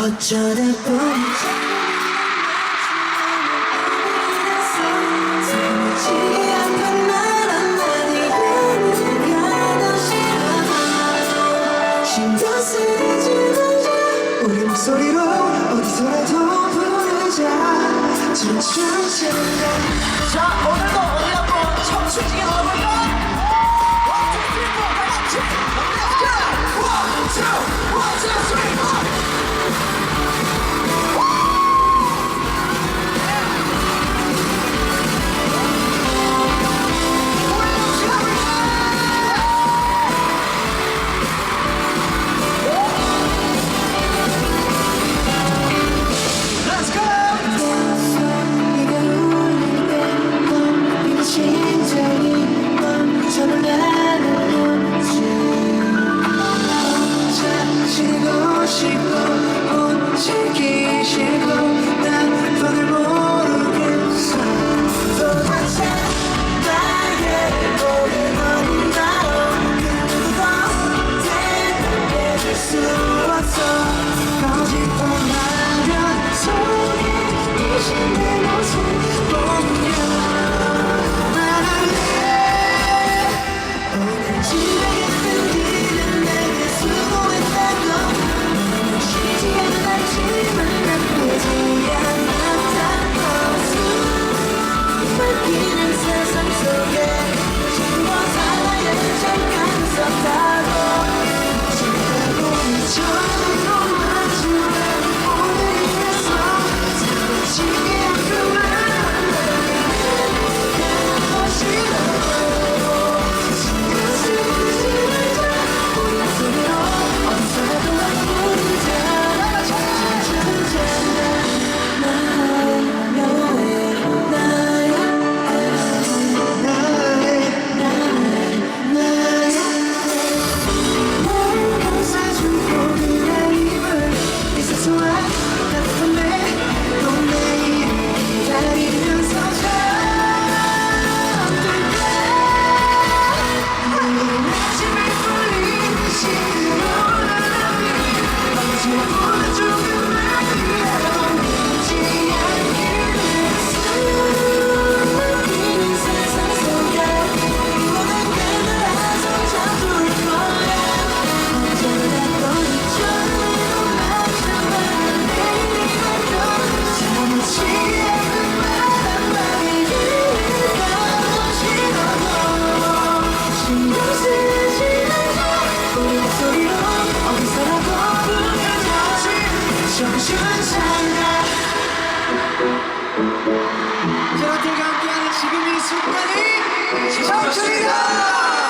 어쩌다 보니 우리 목소리로 어디서라도 부르자. 자 오늘도 어디 한번 청춘지게 놀아볼 저한테 함께하는 지금 이 순간이 청춘이다!